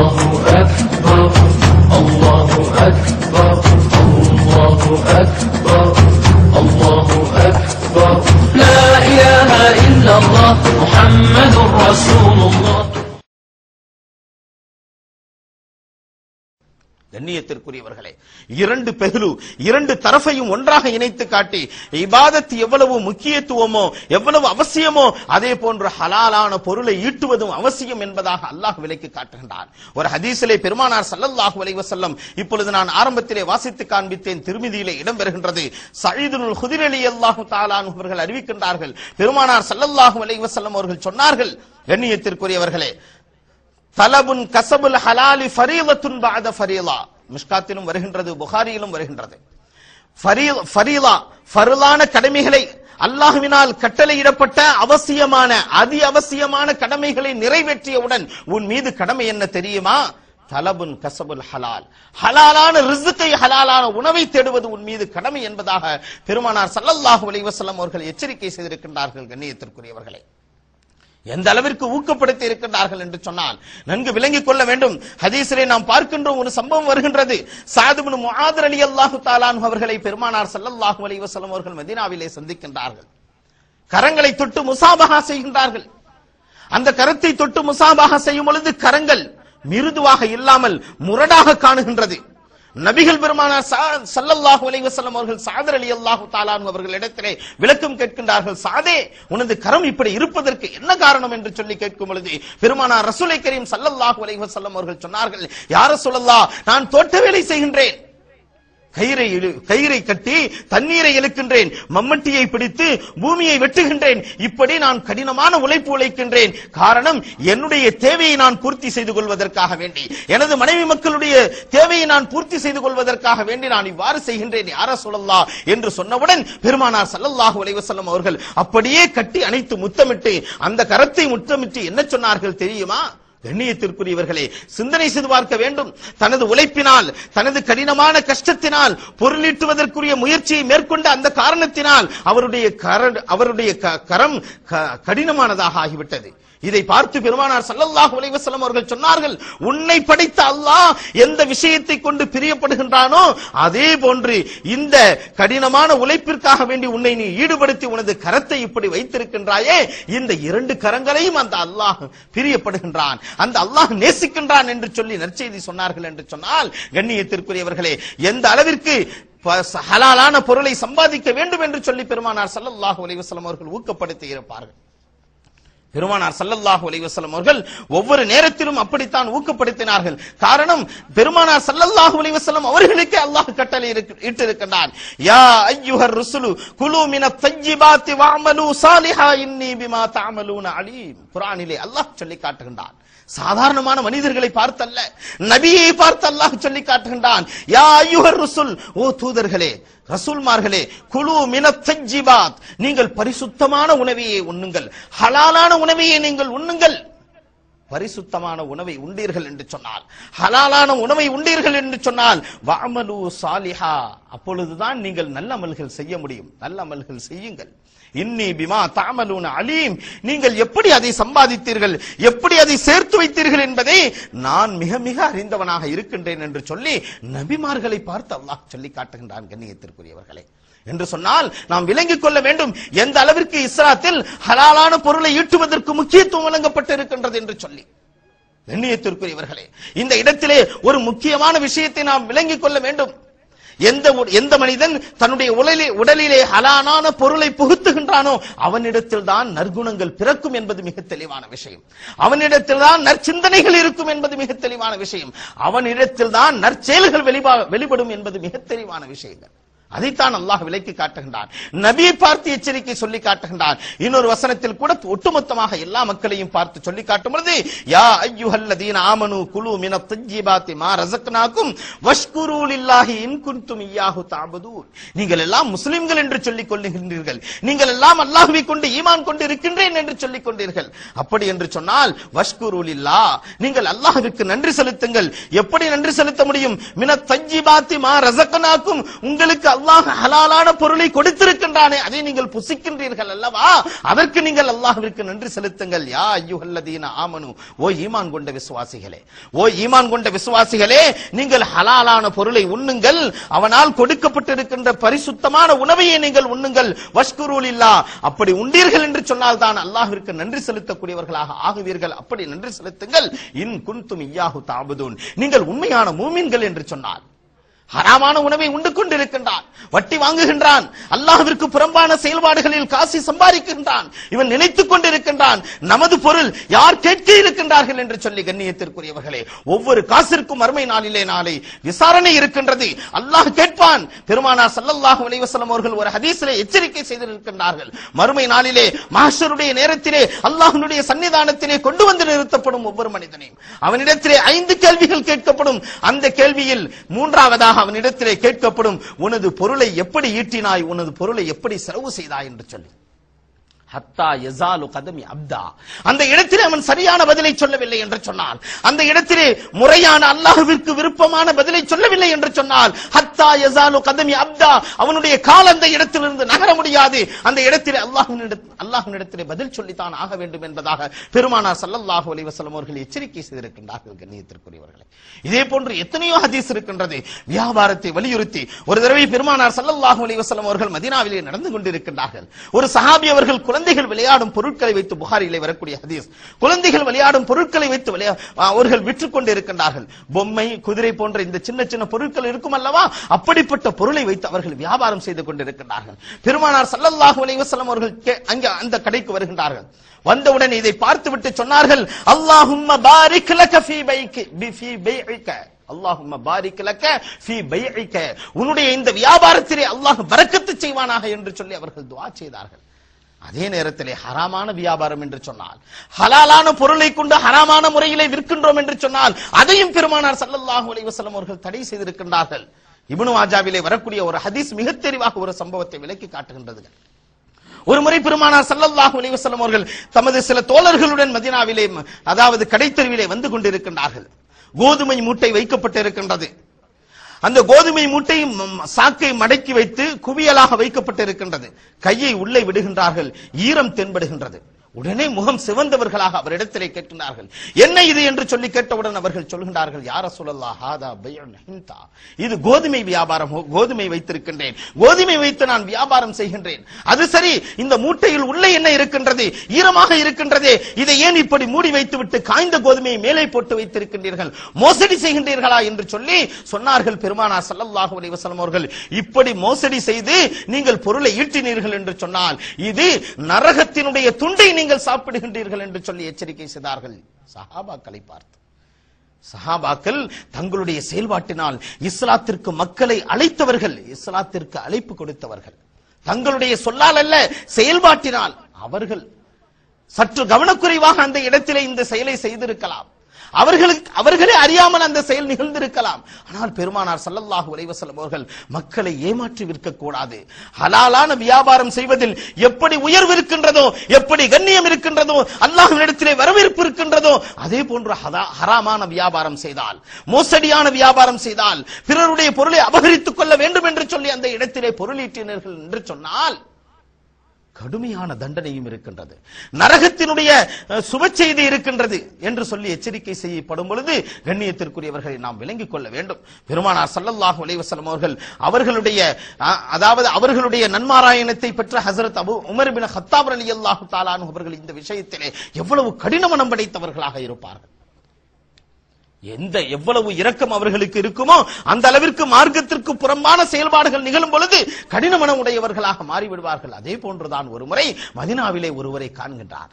Oh. கண்ணியத்திற்குரியவர்களே இரண்டு பெகுலு இரண்டு தரப்பையும் ஒன்றாக இணைத்து காட்டி இபாதத்து எவ்வளவு முக்கியத்துவமோ எவ்வளவு அவசியமோ அதே போன்று ஹலாலான பொருளை ஈட்டுவதும் அவசியம் என்பதாக அல்லாஹ் விலைக்கு காட்டுகின்றான். ஒரு ஹதீசிலே பெருமானார் சல்லல்லாஹு அலைஹி இப்பொழுது நான் ஆரம்பத்திலே வாசித்து காண்பித்தேன் திருமிதியிலே இடம் பெறுகின்றது. சழிதுனுல் குதிரலி அல்லாஹு தாலான் அவர்கள் அறிவிக்கின்றார்கள் பெருமானார் சல்லல்லாஹு அலைஹி அவர்கள் சொன்னார்கள் கண்ணியத்திற்குரியவர்களே தலபுன் கசபுல் ஹலாலி ஃபரீலத்துன் பாத ஃபரீலா மிஷ்காத்திலும் வருகின்றது புகாரியிலும் வருகின்றது. ஃபரீலா ஃபருளான கடமைகளை அல்லாஹுவினால் கட்டளையிடப்பட்ட அவசியமான அதி அவசியமான கடமைகளை நிறைவேற்றியவுடன் உன் மீது கடமை என்ன தெரியுமா? தலபுன் கசபுல் ஹலால். ஹலாலான ரிசுக்கை ஹலாலான உணவை தேடுவது உன் மீது கடமை என்பதாக பெருமானார் சல்லல்லாஹு அலைவசல்லம் அவர்கள் எச்சரிக்கை செய்திருக்கின்றார்கள் கண்ணியத்திற்குரியவர்களை. எந்த அளவிற்கு ஊக்கப்படுத்தி இருக்கின்றார்கள் என்று சொன்னால் நன்கு விளங்கிக் கொள்ள வேண்டும். ஹதீஸிலே நாம் பார்க்கின்றோம் ஒரு சம்பவம் வருகின்றது. சாதுபின் முஹாதர் அலி அல்லாஹு தாலான் அவர்களை பெருமானார் ஸல்லல்லாஹு அலி வசலம் அவர்கள் மதினாவிலே சந்திக்கின்றார்கள். கரங்களை தொட்டு முசாபகா செய்கின்றார்கள். அந்த கரத்தை தொட்டு முசாபகா செய்யும் பொழுது கரங்கள் மிருதுவாக இல்லாமல் முரடாக காணுகின்றது. நபிகள் பெருமானார் சல்லல்லாஹு அலைவசல்லம் அவர்கள் சாதர் அலி அல்லாஹு தாலான் அவர்களிடத்திலே விளக்கம் கேட்கின்றார்கள். சாதே உனது கரம் இப்படி இருப்பதற்கு என்ன காரணம் என்று சொல்லி கேட்கும் பொழுது பெருமானார் ரசூலை கரீம் சல்லல்லாஹு அலைவசல்லம் அவர்கள் சொன்னார்கள் யார சொல்லல்லா நான் தோட்ட வேலை செய்கின்றேன். கயிறை கயிறை கட்டி தண்ணீரை இழுக்கின்றேன். மம்மட்டியை பிடித்து பூமியை வெட்டுகின்றேன். இப்படி நான் கடினமான உழைப்பு உழைக்கின்றேன். காரணம் என்னுடைய தேவையை நான் பூர்த்தி செய்து கொள்வதற்காக வேண்டி. எனது மனைவி மக்களுடைய தேவையை நான் பூர்த்தி செய்து கொள்வதற்காக வேண்டி நான் இவ்வாறு செய்கின்றேன். யார சொல்லல்லா என்று சொன்னவுடன் பெருமானார் சல்லல்லாஹு அலைஹி அவர்கள் அப்படியே கட்டி அணைத்து முத்தமிட்டு அந்த கரத்தை முத்தமிட்டு என்ன சொன்னார்கள் தெரியுமா? கண்ணியத்திற்குரியவர்களே சிந்தனை செய்து பார்க்க வேண்டும். தனது உழைப்பினால் தனது கடினமான கஷ்டத்தினால் பொருளீட்டுவதற்குரிய முயற்சியை மேற்கொண்ட அந்த காரணத்தினால் அவருடைய அவருடைய க- கரம் க- கடினமானதாக ஆகிவிட்டது. இதை பார்த்து பெருமானார் சல்லல்லாஹு அலைஹி அவர்கள் சொன்னார்கள் உன்னை படைத்த அல்லாஹ் எந்த விஷயத்தை கொண்டு பிரியப்படுகின்றானோ அதே போன்று இந்த கடினமான உழைப்பிற்காக வேண்டி உன்னை நீ ஈடுபடுத்தி உனது கரத்தை இப்படி வைத்திருக்கின்றாயே இந்த இரண்டு கரங்களையும் அந்த அல்லாஹ் பிரியப்படுகின்றான் அந்த அல்லாஹ் நேசிக்கின்றான் என்று சொல்லி நற்செய்தி சொன்னார்கள் என்று சொன்னால் கண்ணியத்திற்குரியவர்களே எந்த அளவிற்கு ஹலாலான பொருளை சம்பாதிக்க வேண்டும் என்று சொல்லி பெருமானார் சல்லல்லாஹு உலைவசலம் அவர்கள் ஊக்கப்படுத்தி இருப்பார்கள். பெருமானார் சல்லல்லாஹு அலைஹி அவர்கள் ஒவ்வொரு நேரத்திலும் அப்படித்தான் ஊக்கப்படுத்தினார்கள். காரணம் பெருமானார் சல்லல்லாஹு அலைஹி அவர்களுக்கே அல்லாஹ் கட்டளை இருக்கு- இட்டிருக்கின்றான். யா ஐயுஹர் ருசுலு குலு மினத் தய்யிபாத்தி வாமலு சாலிஹா இன்னி பிமா தாமலூன அலீம். குரானிலே அல்லாஹ் சொல்லி காட்டுகின்றான். சாதாரணமான மனிதர்களை பார்த்தல்ல நபியை பார்த்து அல்லாஹ் சொல்லி காட்டுகின்றான். யா ஐயுஹர் ருசுல் ஓ தூதர்களே ரசூல்மார்களே குழு மினத்தஜிபாத் நீங்கள் பரிசுத்தமான உணவையை உண்ணுங்கள். ஹலாலான உணவையை நீங்கள் உண்ணுங்கள். பரிசுத்தமான உணவை உண்டீர்கள் என்று சொன்னால் ஹலாலான உணவை உண்டீர்கள் என்று சொன்னால் வாமலு சாலிஹா அப்பொழுதுதான் நீங்கள் நல்ல அமல்கள் செய்ய முடியும். நல்ல அமல்கள் செய்யுங்கள். இன்னி பிமா தாமலூன அலீம். நீங்கள் எப்படி அதை சம்பாதித்தீர்கள்? எப்படி அதை சேர்த்து வைத்தீர்கள் என்பதை நான் மிக மிக அறிந்தவனாக இருக்கின்றேன் என்று சொல்லி நபிமார்களை பார்த்து அல்லாஹ் சொல்லி காட்டுகின்றான் கண்ணியத்திற்குரியவர்களே. என்று சொன்னால் நாம் விளங்கிக் கொள்ள வேண்டும். எந்த அளவிற்கு இஸ்லாத்தில் ஹலாலான பொருளை ஈட்டுவதற்கு முக்கியத்துவம் வழங்கப்பட்டு இருக்கின்றது என்று சொல்லி. கண்ணியத்திற்குரியவர்களே இந்த இடத்திலே ஒரு முக்கியமான விஷயத்தை நாம் விளங்கிக் கொள்ள வேண்டும். எந்த எந்த மனிதன் தன்னுடைய உடலிலே உடலிலே ஹலானான பொருளை புகுத்துகின்றானோ அவனிடத்தில் தான் நற்குணங்கள் பிறக்கும் என்பது மிக தெளிவான விஷயம். அவனிடத்தில் தான் நற்சிந்தனைகள் இருக்கும் என்பது மிக தெளிவான விஷயம். அவனிடத்தில் தான் நற்செயல்கள் வெளிவா- வெளிப்படும் என்பது மிக தெளிவான விஷயங்கள். அதைத்தான் அல்லாஹ் விலைக்கு காட்டுகின்றான். நபியை பார்த்து எச்சரிக்கை சொல்லி காட்டுகின்றான். இன்னொரு வசனத்தில் கூட ஒட்டுமொத்தமாக எல்லா மக்களையும் பார்த்து சொல்லி காட்டும் பொழுது யா ஐயுஹல்லதீன ஆமனு குலு மின மா நீங்கள் எல்லாம் முஸ்லிம்கள் என்று சொல்லிக் கொள்ளுகின்றீர்கள். நீங்கள் எல்லாம் அல்லாஹுவை கொண்டு ஈமான் கொண்டு இருக்கின்றேன் என்று சொல்லிக் கொண்டீர்கள். அப்படி என்று சொன்னால் வஷ்குரு இல்லா நீங்கள் அல்லாஹுக்கு நன்றி செலுத்துங்கள். எப்படி நன்றி செலுத்த முடியும்? மின தஜ்ஜிபாத்தி மா ரஸக்னாக்கும் உங்களுக்கு அல்லாஹ் ஹலாலான பொருளை கொடுத்திருக்கின்றானே அதை நீங்கள் புசிக்கின்றீர்கள் அல்லவா? அதற்கு நீங்கள் அல்லாஹிற்கு நன்றி செலுத்துங்கள். யா ஐயுஹல்லதீன ஆமனு. ஓ ஈமான் கொண்ட விசுவாசிகளே ஓ ஈமான் கொண்ட விசுவாசிகளே நீங்கள் ஹலாலான பொருளை உண்ணுங்கள். அவனால் கொடுக்கப்பட்டிருக்கின்ற பரிசுத்தமான உணவையே நீங்கள் உண்ணுங்கள். வஷ்குரூல் இல்லா அப்படி உண்டீர்கள் என்று சொன்னால் தான் அல்லாஹிற்கு நன்றி செலுத்தக்கூடியவர்களாக ஆகுவீர்கள். அப்படி நன்றி செலுத்துங்கள். இன் குன்தும் இய்யாஹு தாபுதூன். நீங்கள் உண்மையான மூமின்கள் என்று சொன்னார் ஹராமான உணவை உண்டு கொண்டிருக்கின்றான். வட்டி வாங்குகின்றான். அல்லாஹிற்கு புறம்பான செயல்பாடுகளில் காசி சம்பாதிக்கின்றான். இவன் நினைத்துக் கொண்டிருக்கின்றான். நமது பொருள் யார் கேட்க இருக்கின்றார்கள் என்று சொல்லி கண்ணியத்திற்குரியவர்களே ஒவ்வொரு காசிற்கும் மறுமை நாளிலே நாளை விசாரணை இருக்கின்றது. அல்லாஹ் கேட்பான். பெருமானார் சல்லல்லாஹு அலைவசலம் அவர்கள் ஒரு ஹதீஸிலே எச்சரிக்கை செய்திருக்கின்றார்கள். மறுமை நாளிலே மாஷருடைய நேரத்திலே அல்லாஹனுடைய சன்னிதானத்திலே கொண்டு வந்து நிறுத்தப்படும் ஒவ்வொரு மனிதனையும். அவனிடத்திலே ஐந்து கேள்விகள் கேட்கப்படும். அந்த கேள்வியில் மூன்றாவதாக அவனிடத்திலே கேட்கப்படும் உனது பொருளை எப்படி ஈட்டினாய்? உனது பொருளை எப்படி செலவு செய்தாய்? என்று சொல்லி. ஹத்தா எசாலு கதமி அப்தா. அந்த இடத்திலே அவன் சரியான பதிலை சொல்லவில்லை என்று சொன்னால் அந்த இடத்திலே முறையான அல்லாஹ்விற்கு விருப்பமான பதிலை சொல்லவில்லை என்று சொன்னால் ஹத்தா எசாலு கதமி அப்தா. அவனுடைய கால் அந்த இடத்திலிருந்து நகர முடியாது. அந்த இடத்திலே அல்லாஹ்வினிடத்தில் அல்லாஹ்வினிடத்திலே பதில் சொல்லித்தான் ஆக வேண்டும் என்பதாக பெருமானார் சல்லல்லாஹு அலைஹி வஸல்லம் அவர்கள் எச்சரிக்கை செய்திருக்கின்றார்கள் கண்ணியத்திற்குரியவர்களை. இதே போன்று எத்தனையோ ஹதீஸ் இருக்கின்றது. வியாபாரத்தை வலியுறுத்தி ஒரு தடவை பெருமானார் சல்லல்லாஹு அலைஹி வஸல்லம் அவர்கள் மதினாவிலே நடந்து கொண்டிருக்கின்றார்கள். ஒரு சஹாபி அவர்கள் குழந்தைகள் விளையாடும் பொருட்களை வைத்து புகாரிலே வரக்கூடிய ஹதீஸ். குழந்தைகள் விளையாடும் பொருட்களை வைத்து விளையா அவர்கள் விற்றுக் கொண்டிருக்கின்றார்கள் பொம்மை குதிரை போன்ற இந்த சின்ன சின்ன பொருட்கள் இருக்கும் அல்லவா? அப்படிப்பட்ட பொருளை வைத்து அவர்கள் வியாபாரம் செய்து கொண்டிருக்கின்றார்கள். பெருமானார் சல்லல்லாஹு அலைவசலம் அவர்கள் அங்கே அந்த கடைக்கு வருகின்றார்கள். வந்தவுடன் இதை பார்த்துவிட்டு சொன்னார்கள் அல்லாஹும்ம பாரிக் லக ஃபீ பைக்கு ஃபீ பைஇக அல்லாஹும்ம பாரிக் ஃபீ உன்னுடைய இந்த வியாபாரத்திலே அல்லாஹ் வரக்கத்து செய்வானாக என்று சொல்லி அவர்கள் துஆ செய்தார்கள். அதே நேரத்திலே ஹராமான வியாபாரம் என்று சொன்னால் ஹலாலான பொருளை கொண்டு ஹராமான முறையிலே விற்கின்றோம் என்று சொன்னால் அதையும் பெருமானார் சல்லல்லாஹு அலைஹி அவர்கள் தடை செய்திருக்கின்றார்கள். இப்னு மாஜாவிலே வரக்கூடிய ஒரு ஹதீஸ் மிகத் தெளிவாக ஒரு சம்பவத்தை விலக்கி காட்டுகின்றது. ஒரு முறை பெருமானார் சல்லல்லாஹு அலைஹி அவர்கள் தமது சில தோழர்களுடன் மதினாவிலே அதாவது கடைத்தெருவிலே வந்து கொண்டிருக்கின்றார்கள். கோதுமை மூட்டை வைக்கப்பட்டிருக்கின்றது. அந்த கோதுமை மூட்டை சாக்கை மடக்கி வைத்து குவியலாக வைக்கப்பட்டிருக்கின்றது. கையை உள்ளே விடுகின்றார்கள். ஈரம் தென்படுகின்றது. உடனே முகம் சிவந்தவர்களாக அவரிடத்திலே கேட்கிறார்கள். என்ன இது என்று சொல்லி கேட்டவுடன் அவர்கள் சொல்கின்றார்கள் யார சொல்லல்லா ஹாதா ஹிந்தா. இது கோதுமை வியாபாரம் கோதுமை வைத்திருக்கின்றேன். கோதுமை வைத்து நான் வியாபாரம் செய்கின்றேன். அது சரி இந்த மூட்டையில் உள்ளே என்ன இருக்கின்றது? ஈரமாக இருக்கின்றதே. இதை ஏன் இப்படி மூடி வைத்துவிட்டு காய்ந்த கோதுமையை மேலே போட்டு வைத்திருக்கின்றீர்கள்? மோசடி செய்கின்றீர்களா என்று சொல்லி சொன்னார்கள் பெருமானார் ஸல்லல்லாஹு அலைஹி அவர்கள். இப்படி மோசடி செய்து நீங்கள் பொருளை ஈட்டினீர்கள் என்று சொன்னால் இது நரகத்தினுடைய துண்டை நீங்கள் சாப்பிடுகின்றீர்கள் என்று சொல்லி எச்சரிக்கை செய்தார்கள். சஹாபாக்களை பார்த்து. சஹாபாக்கள் தங்களுடைய செயல்பாட்டினால் இஸ்லாத்திற்கு மக்களை அழைத்தவர்கள் இஸ்லாத்திற்கு அழைப்பு கொடுத்தவர்கள். தங்களுடைய சொல்லால் அல்ல செயல்பாட்டினால் அவர்கள் சற்று கவனக்குறைவாக அந்த இடத்திலே இந்த செயலை செய்திருக்கலாம். அவர்களுக்கு அவர்களே அறியாமல் அந்த செயல் நிகழ்ந்திருக்கலாம். ஆனால் பெருமானார் சல்லல்லாஹு அலைஹி அவர்கள் மக்களை ஏமாற்றி விற்க கூடாது ஹலாலான வியாபாரம் செய்வதில் எப்படி உயர்வு இருக்கின்றதோ எப்படி கண்ணியம் இருக்கின்றதோ அல்லாஹ்விடத்திலே வரவேற்பு இருக்கின்றதோ அதே போன்று ஹதா- ஹராமான வியாபாரம் செய்தால் மோசடியான வியாபாரம் செய்தால் பிறருடைய பொருளை அபகரித்துக் கொள்ள வேண்டும் என்று சொல்லி அந்த இடத்திலே பொருளீட்டினர்கள் என்று சொன்னால் கடுமையான தண்டனையும் இருக்கின்றது. நரகத்தினுடைய அஹ், சுப செய்தி இருக்கின்றது என்று சொல்லி எச்சரிக்கை செய்யப்படும் பொழுது கண்ணியத்திற்குரியவர்களை நாம் விளங்கிக் கொள்ள வேண்டும். பெருமானார் சல்லல்லாஹு அலைவசலம் அவர்கள் அவர்களுடைய அஹ், அதாவது அவர்களுடைய நன்மாராயணத்தை பெற்ற ஹசரத் அபு உமர் பின் ஹத்தாப் அலி அல்லாஹு தாலானு அவர்கள் இந்த விஷயத்திலே எவ்வளவு கடின மனம் படைத்தவர்களாக இருப்பார்கள். எந்த எவ்வளவு இரக்கம் அவர்களுக்கு இருக்குமோ அந்த அளவிற்கு மார்க்கத்திற்கு புறம்பான செயல்பாடுகள் நிகழும் பொழுது கடின மனம் உடையவர்களாக மாறிவிடுவார்கள். அதே போன்றுதான் ஒரு முறை மதினாவிலே ஒருவரை காண்கின்றார்.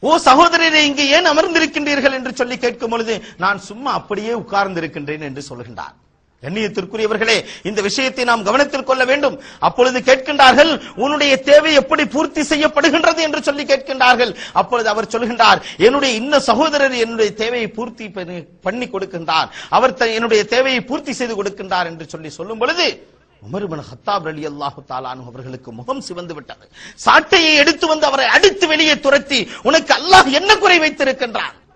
ஓ சகோதரரே இங்கே ஏன் அமர்ந்திருக்கின்றீர்கள்? என்று சொல்லி கேட்கும் பொழுது நான் சும்மா அப்படியே உட்கார்ந்திருக்கின்றேன் என்று சொல்கின்றார். கண்ணியத்திற்குரியவர்களே இந்த விஷயத்தை நாம் கவனத்தில் கொள்ள வேண்டும். அப்பொழுது கேட்கின்றார்கள் உன்னுடைய தேவை எப்படி பூர்த்தி செய்யப்படுகின்றது? என்று சொல்லி கேட்கின்றார்கள். அப்பொழுது அவர் சொல்கின்றார் என்னுடைய இன்ன சகோதரர் என்னுடைய தேவையை பூர்த்தி பண்ணி- பண்ணி கொடுக்கின்றார். அவர் த- என்னுடைய தேவையை பூர்த்தி செய்து கொடுக்கின்றார் என்று சொல்லி சொல்லும் பொழுது உமர் ஹத்தாப் அலி அல்லாஹு தாலானு அவர்களுக்கு முகம் சிவந்து விட்டது. சாட்டையை எடுத்து வந்து அவரை அடித்து வெளியே துரத்தி உனக்கு அல்லாஹ் என்ன குறை வைத்திருக்கின்றான்?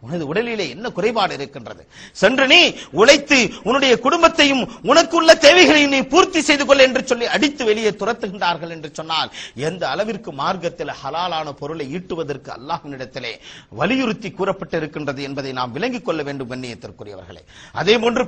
உனது உடலிலே என்ன குறைபாடு இருக்கின்றது? சென்று நீ உழைத்து உன்னுடைய குடும்பத்தையும் உனக்குள்ள தேவைகளையும் நீ பூர்த்தி செய்து கொள் என்று சொல்லி அடித்து வெளியே துரத்துகின்றார்கள் என்று சொன்னால் எந்த அளவிற்கு மார்க்கத்தில் ஹலாலான பொருளை ஈட்டுவதற்கு அல்லாஹினிடத்திலே வலியுறுத்தி கூறப்பட்டிருக்கின்றது என்பதை நாம் விளங்கிக் கொள்ள வேண்டும் கண்ணியத்திற்குரியவர்களே. அதே போன்று